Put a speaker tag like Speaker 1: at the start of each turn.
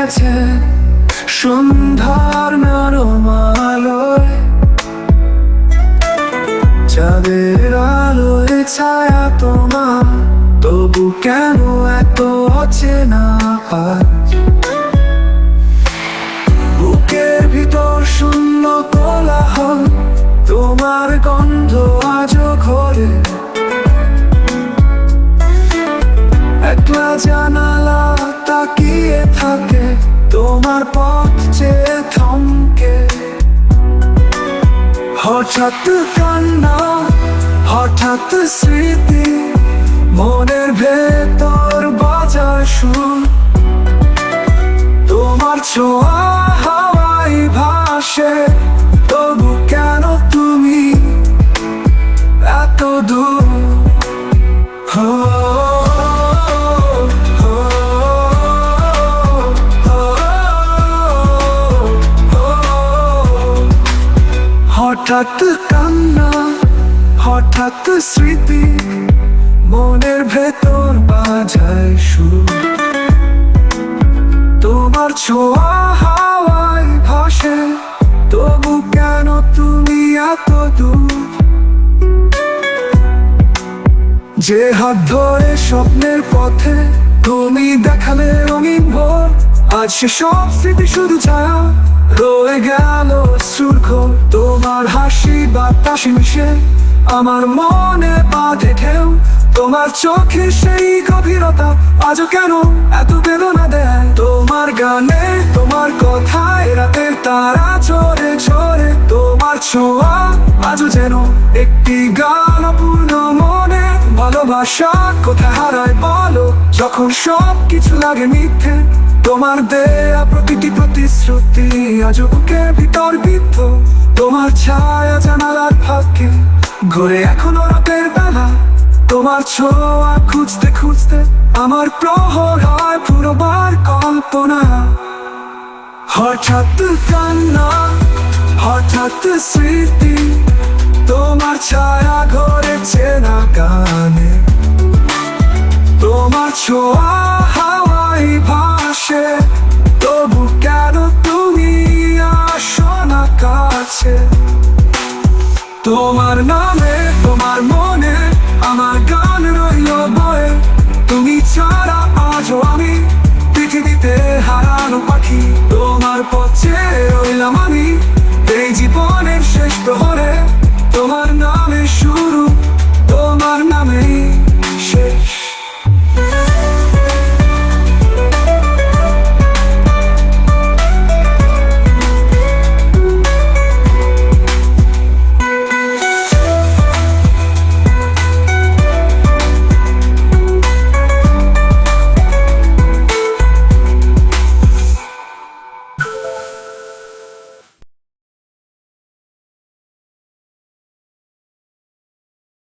Speaker 1: গেছে সন্ধ্যার নরম আলোয় চাঁদের আলোয় ছায়া তোমার, তবু কেন এত অচেনা আজ? বুকের ভিতর শূন্য কোলাহল, তোমার গন্ধ আজও ঘরে। একলা জানালা তোমার পথ চেয়ে থমকে। হঠাৎ কান্না, হঠাৎ স্মৃতি, মনের ভেতর বাজার সুর। তোমার ছোঁয়া হাওয়াই ভাসে, তবু কেন তুমি এত দূর? হঠাৎ কান্না, হঠাৎ স্মৃতি মনের ভেতর বাজায় সুর। তোমার ছোঁয়া হাওয়ায় ভাসে, তবু কেন তুমি এত দূর? যে হাত ধরে স্বপ্নের পথে তুমি দেখালে রঙিন ভোর আজ সে সব স্মৃতি শুধু ছায়া রয়ে গেল সুর্খ তোমার হাসি বাতাসে মিশে আমার মনে বাঁধে ঢেউ। তোমার চোখে সেই গভীরতা আজও কেন এত বেদনা দেয়? তোমার গানে, তোমার কথায় রাতের তারা চড়ে চড়ে তোমার ছোঁয়া আজও যেন একটি গান পূর্ণ মনে। ভালোবাসা কোথায় হারায় বলো? যখন সব কিছু লাগে মিথ্যে তোমার দেয়া প্রতিটি প্রতিশ্রুতি আজ বুকে ভিতর তোমার ছায়া জানালার ফাঁকে ঘুরে এখনও রাতের বেলা। তোমার ছোঁয়া খুঁজতে খুঁজতে আমার প্রহর হয় পুরোবার কল্পনা। হঠাৎ কান্না, হঠাৎ স্মৃতি, তোমার ছায়া ঘরেছে না গানে তোমার ছোঁয়া কাছে তোমার নামে, তোমার মনে, আমার গান রইল বয়ে। তুমি ছাড়া আজও আমি পৃথিবীতে হারানো পাখি। তোমার পথে রইলাম আমি, এই জীবনের শেষ প্রহরে। তোমার নামে শুরু